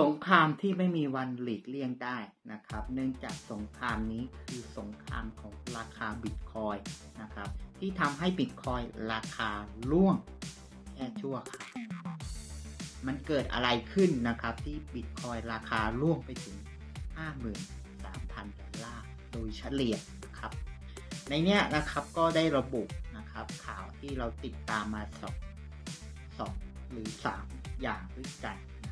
สงครามที่ไม่มีวันหลีกเลี่ยงได้นะครับ เนื่องจากสงครามนี้คือสงครามของราคาบิตคอยนะครับ ที่ทำให้บิตคอยราคาร่วงแค่ชั่วคราวมันเกิดอะไรขึ้นนะครับ ที่บิตคอยราคาร่วงไปถึง 53,000ดอลลาร์โดยเฉลี่ยนะครับ ในเนี้ยนะครับก็ได้ระบุนะครับข่าวที่เราติดตามมาสองสองหรือ 3 อย่างด้วยกันนะ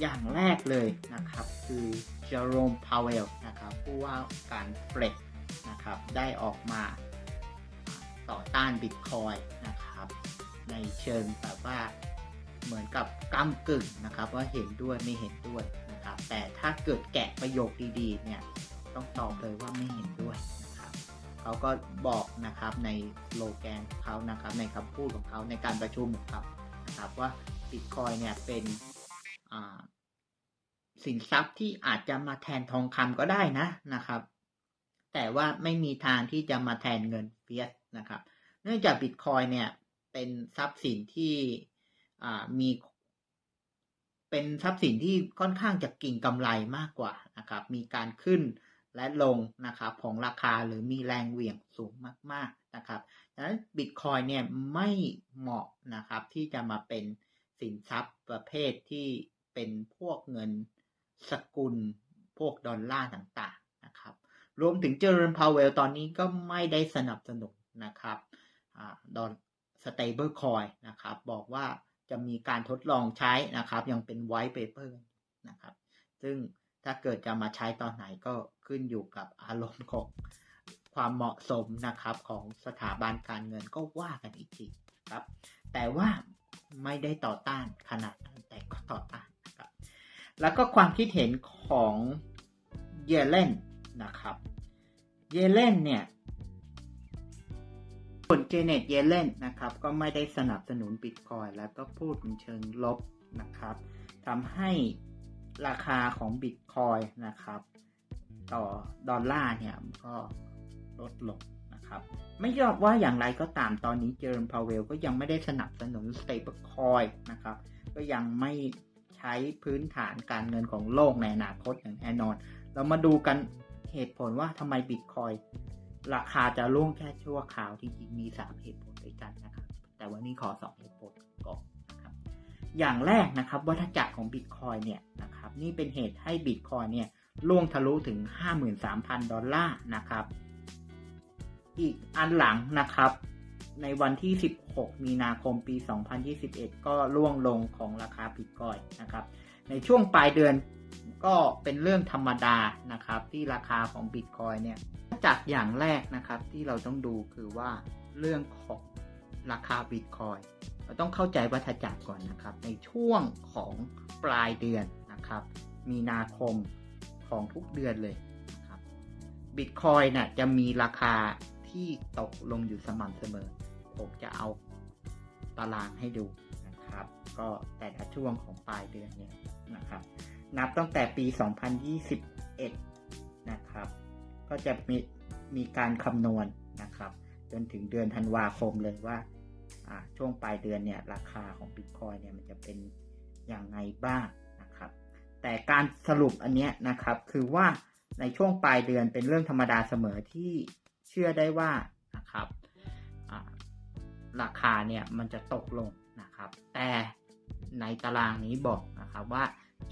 อย่างแรกเลยนะครับ คือเจอโรมพาวเวลนะครับผู้ว่าการเฟดนะครับได้ออกมาต่อต้านบิตคอยนะครับในเชิงแบบว่าเหมือนกับก้ากึ่งนะครับว่าเห็นด้วยไม่เห็นด้วยนะครับแต่ถ้าเกิดแกะประโยคดีๆเนี่ยต้องตอบเลยว่าไม่เห็นด้วยนะครับเขาก็บอกนะครับในโลแกนของเขานะครับในคำพูดของเขาในการประชุมของเขานะครับว่าบิตคอยเนี่ยเป็น สินทรัพย์ที่อาจจะมาแทนทองคำก็ได้นะนะครับ แต่ว่าไม่มีทางที่จะมาแทนเงินเฟียสนะครับ เนื่องจากบิตคอยเนี่ยเป็นทรัพย์สินที่มีเป็นทรัพย์สินที่ค่อนข้างจะกิ่งกำไรมากกว่านะครับ มีการขึ้นและลงนะครับของราคาหรือมีแรงเหวี่ยงสูงมาก ๆนะครับดังนั้นบิตคอยเนี่ยไม่เหมาะนะครับที่จะมาเป็นสินทรัพย์ประเภทที่ เป็นพวกเงินสกุลพวกดอลลาร์ต่างๆนะครับรวมถึงเจอร์นพาวเวลตอนนี้ก็ไม่ได้สนับสนุนนะครับดอลสเตเบิลคอยนะครับบอกว่าจะมีการทดลองใช้นะครับ ยังเป็นไวท์เปเปอร์นะครับซึ่งถ้าเกิดจะมาใช้ตอนไหนก็ขึ้นอยู่กับอารมณ์ของความเหมาะสมนะครับของสถาบันการเงินก็ว่ากันอีกทีครับ แต่ว่าไม่ได้ต่อต้านขนาดนั้นแต่ก็ต่อต้าน แล้วก็ความคิดเห็นของเยเลนนะครับ เยเลนเนี่ยคนเจเนตเยเลนนะครับ ก็ไม่ได้สนับสนุนบิตคอยแล้วก็พูดเป็นเชิงลบนะครับทำให้ราคาของบิตคอยนะครับ ต่อดอลลาร์เนี่ยก็ลดลงนะครับ ไม่ยอมว่าอย่างไรก็ตามตอนนี้เจอร์นพาวเวลก็ยังไม่ได้สนับสนุนสเตเบิลคอยนะครับ ก็ยังไม่ ช้พื้นฐานการเงินของโลกในอนาคตอย่างแน่นอน เรามาดูกันเหตุผลว่าทำไมบิตคอยราคาจะร่วงแค่ชั่วคราวที่จริงมี 3 เหตุผลด้วยกันนะครับ แต่วันนี้ขอ 2 เหตุผลก่อนนะครับ อย่างแรกนะครับวัฏจักรของบิตคอยเนี่ยนะครับนี่เป็นเหตุให้บิตคอยเนี่ยล่วงทะลุถึง 53,000 ดอลลาร์นะครับ อีกอันหลังนะครับ ในวันที่ 16 มีนาคมปี 2021 ก็ล่วงลงของราคาบิตคอยนะครับ ในช่วงปลายเดือนก็เป็นเรื่องธรรมดานะครับ ที่ราคาของบิตคอยเนี่ยจากอย่างแรกนะครับที่เราต้องดูคือว่าเรื่องของราคาบิตคอยเราต้องเข้าใจวัฏจักรก่อนนะครับ ในช่วงของปลายเดือนนะครับ มีนาคมของทุกเดือนเลยนะครับบิตคอยน่ะจะมีราคาที่ตกลงอยู่สม่ำเสมอ ผมจะเอาตารางให้ดูนะครับ ก็แต่ละช่วงของปลายเดือนเนี่ยนะครับ นับตั้งแต่ปี 2021 นะครับ ก็จะมีมีการคำนวณนะครับ จนถึงเดือนธันวาคมเลยว่าช่วงปลายเดือนเนี่ยราคาของบิตคอยเนี่ยมันจะเป็นอย่างไงบ้างนะครับ แต่การสรุปอันนี้นะครับคือว่าในช่วงปลายเดือนเป็นเรื่องธรรมดาเสมอที่เชื่อได้ว่า ราคาเนี่ยมันจะตกลงนะครับ แต่ในตารางนี้บอกนะครับว่า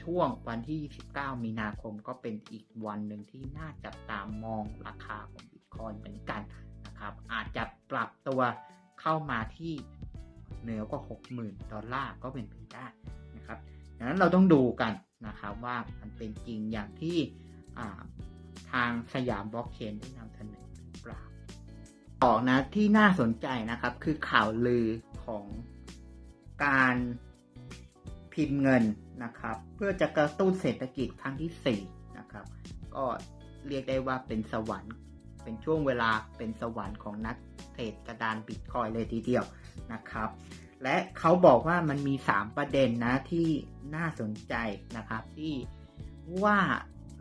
ช่วงวันที่ 29 มีนาคมก็เป็นอีกวันหนึ่งที่น่าจับตามมองราคาของบิตคอยเหมือนกันนะครับ อาจจะปรับตัวเข้ามาที่เหนือกว่า 60,000 ดอลลาร์ก็เป็นไปได้นะครับดังนั้นเราต้องดูกันนะครับว่ามันเป็นจริงอย่างที่ทางสยามบล็อกเชนได้นำเสนอ ต่อนะที่น่าสนใจนะครับคือข่าวลือของการพิมพ์เงินนะครับ เพื่อจะกระตุ้นเศรษฐกิจครั้งที่ 4 นะครับ ก็เรียกได้ว่าเป็นสวรรค์เป็นช่วงเวลาเป็นสวรรค์ของนักเทรดกระดานบิตคอยเลยทีเดียวนะครับ และเขาบอกว่ามันมี 3 ประเด็นนะที่น่าสนใจนะครับ ที่ว่า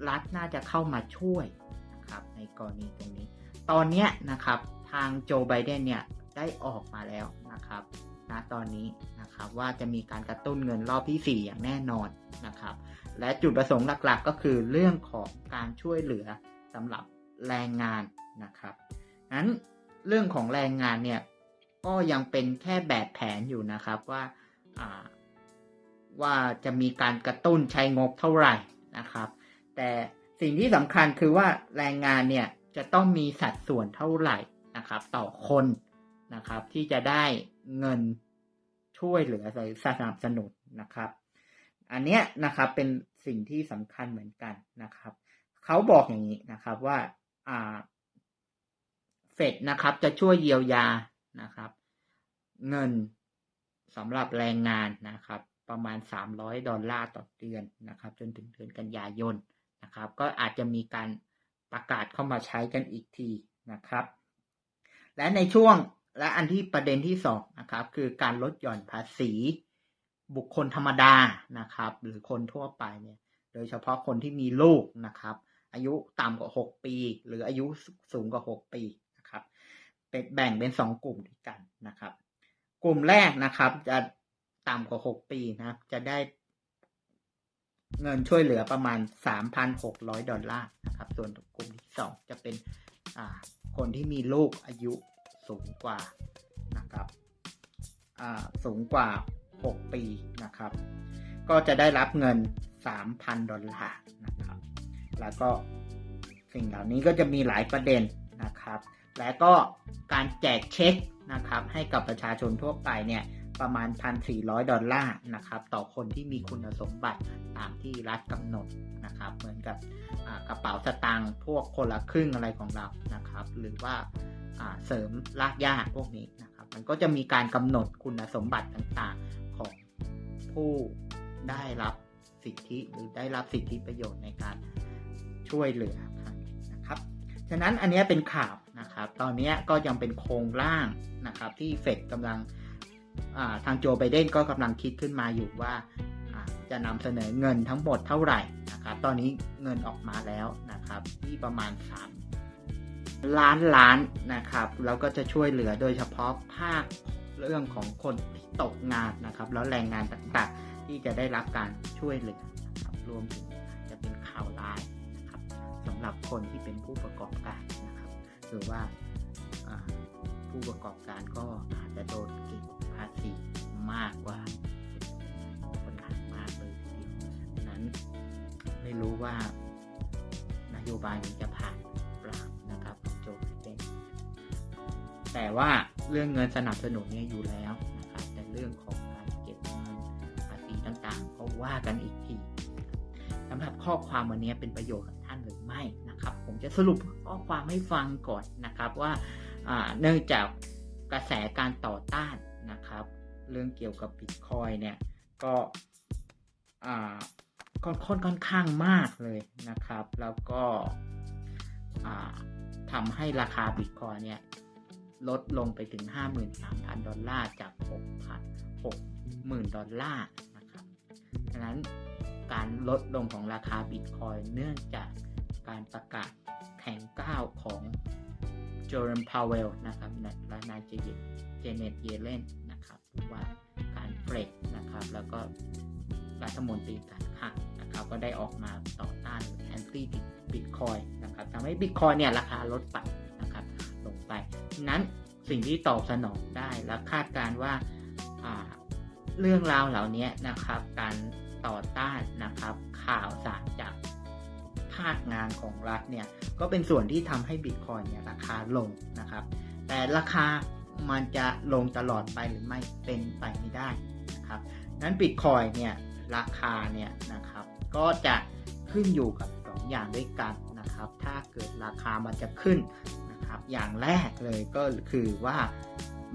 รัฐน่าจะเข้ามาช่วยนะครับในกรณีตรงนี้ ตอนนี้นะครับ ทางโจไบเดนเนี่ยได้ออกมาแล้วนะครับนะตอนนี้นะครับว่าจะมีการกระตุ้นเงินรอบที่ 4 อย่างแน่นอนนะครับ และจุดประสงค์หลักๆ ก็คือเรื่องของการช่วยเหลือสำหรับแรงงานนะครับนั้นเรื่องของแรงงานเนี่ยก็ยังเป็นแค่แบบแผนอยู่นะครับว่าว่าจะมีการกระตุ้นใช้งบเท่าไหร่นะครับ แต่สิ่งที่สำคัญคือว่าแรงงานเนี่ยจะต้องมีสัดส่วนเท่าไหร่ นะครับต่อคนนะครับที่จะได้เงินช่วยเหลือหรือสนับสนุนนะครับ อันเนี้ยนะครับเป็นสิ่งที่สำคัญเหมือนกันนะครับเขาบอกอย่างนี้นะครับว่าอ่าเฟดนะครับจะช่วยเยียวยานะครับ เงินสำหรับแรงงานนะครับ ประมาณ 300 ดอลลาร์ต่อเดือนนะครับ จนถึงเดือนกันยายนนะครับ ก็อาจจะมีการประกาศเข้ามาใช้กันอีกทีนะครับ และในช่วงและอันที่ประเด็นที่สองนะครับ คือการลดหย่อนภาษีบุคคลธรรมดานะครับ หรือคนทั่วไปเนี่ย โดยเฉพาะคนที่มีลูกนะครับ อายุต่ำกว่า 6 ปี หรืออายุสูงกว่า 6 ปีนะครับเป็นแบ่งเป็น 2 กลุ่มด้วยกันนะครับ กลุ่มแรกนะครับจะต่ำกว่า 6 ปีนะจะได้เงินช่วยเหลือประมาณ 3,600 ดอลลาร์นะครับ ส่วนกลุ่มที่ 2 จะเป็น คนที่มีลูกอายุสูงกว่านะครับสูงกว่า 6 ปีนะครับ ก็จะได้รับเงิน 3,000 ดอลลาร์นะครับ แล้วก็สิ่งเหล่านี้ก็จะมีหลายประเด็นนะครับ และก็การแจกเช็คนะครับ ให้กับประชาชนทั่วไปเนี่ย ประมาณ 1,400 ดอลลาร์นะครับ ต่อคนที่มีคุณสมบัติตามที่รัฐกำหนดนะครับ เหมือนกับกระเป๋าสตางค์พวกคนละครึ่งอะไรของเรานะครับ หรือว่าเสริมรากหญ้าพวกนี้นะครับ มันก็จะมีการกำหนดคุณสมบัติต่างๆของผู้ได้รับสิทธิหรือได้รับสิทธิประโยชน์ในการช่วยเหลือนะครับ ฉะนั้นอันนี้เป็นข่าวนะครับ ตอนนี้ก็ยังเป็นโครงร่างนะครับที่เฟดกำลัง ทางโจไบเดนก็กำลังคิดขึ้นมาอยู่ว่าจะนำเสนอเงินทั้งหมดเท่าไหร่นะครับ ตอนนี้เงินออกมาแล้วนะครับที่ประมาณ 3 ล้านล้านนะครับ แล้วก็จะช่วยเหลือโดยเฉพาะภาคเรื่องของคนที่ตกงานนะครับ แล้วแรงงานต่างๆ ที่จะได้รับการช่วยเหลือนะครับรวมถึงจะเป็นข่าวร้ายนะครับสำหรับคนที่เป็นผู้ประกอบการนะครับหรือว่าผู้ประกอบการก็อาจจะโดนก็บภาษีมากกว่าคนขายมากเลยทีเดียวนั้นไม่รู้ว่านโยบายนี้จะผ่านเปล่านะครับโจไบเดนแต่ว่าเรื่องเงินสนับสนุนเนี่ยอยู่แล้วนะครับแต่เรื่องของการเก็บเงินภาษีต่างๆ ก็ว่ากันอีกทีสำหรับข้อความวันนี้เป็นประโยชน์กับท่านหรือไม่นะครับ ผมจะสรุปข้อความให้ฟังก่อนนะครับว่าเนื่องจากกระแสการต่อต้าน นะครับ เรื่องเกี่ยวกับบิตคอยเนี่ยก็ค่อนค่อนค่อนข้างมากเลยนะครับ แล้วก็ทำให้ราคาบิตคอยเนี่ยลดลงไปถึง 53,000 ดอลลาร์จาก 6,000 60,000ดอลลาร์นะครับดังนั้นการลดลงของราคาบิตคอยเนื่องจากการประกาศแข่งก้าวของจอร์นพาวเวลนะครับและนายเจ เจเนตเยเลนนะครับว่าการเฟรดนะครับ แล้วก็รัฐมนตรีการคลังนะครับ ก็ได้ออกมาต่อต้านแอนตี้บิตคอยนะครับทำให้บิตคอยเนี่ยราคาลดไปนะครับ ลงไป นั้นสิ่งที่ตอบสนองได้และคาดการว่าเรื่องราวเหล่านี้นะครับ การต่อต้านนะครับ ข่าวสารจากภาคงานของรัฐเนี่ยก็เป็นส่วนที่ทำให้บิตคอยเนี่ยราคาลงนะครับ แต่ราคา มันจะลงตลอดไปหรือไม่เป็นไปไม่ได้นะครับนั้นบิตคอยเนี่ยราคาเนี่ยนะครับก็จะขึ้นอยู่กับสองอย่างด้วยกันนะครับ ถ้าเกิดราคามันจะขึ้นนะครับ อย่างแรกเลยก็คือว่า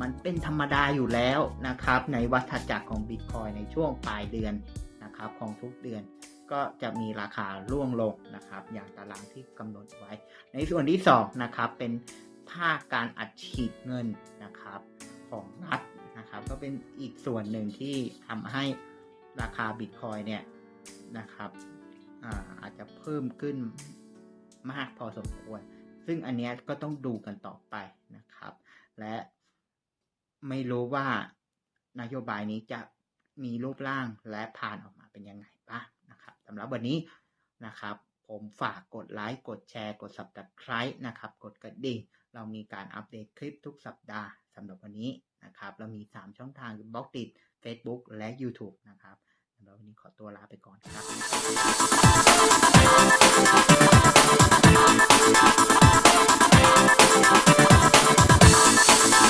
มันเป็นธรรมดาอยู่แล้วนะครับ ในวัฏจักรของบิตคอยในช่วงปลายเดือนนะครับของทุกเดือนก็จะมีราคาร่วงลงนะครับ อย่างตารางที่กำหนดไว้ ในส่วนที่2นะครับเป็น ภาคการอัดฉีดเงินนะครับของรัฐนะครับ ก็เป็นอีกส่วนหนึ่งที่ทำให้ราคาบิตคอยเนี่ยนะครับอาอาจจะเพิ่มขึ้นมากพอสมควร ซึ่งอันนี้ก็ต้องดูกันต่อไปนะครับ และไม่รู้ว่านโยบายนี้จะมีรูปร่างและผ่านออกมาเป็นยังไงบ้างนะครับสำหรับวันนี้นะครับ ผมฝากกดไลค์ กดแชร์ กด subscribe นะครับ กดกระดิ่ง เรามีการอัปเดตคลิปทุกสัปดาห์สำหรับวันนี้นะครับ เรามี 3 ช่องทางบล็อกติด Facebook และ YouTube นะครับสำหรับวันนี้ขอตัวลาไปก่อนครับ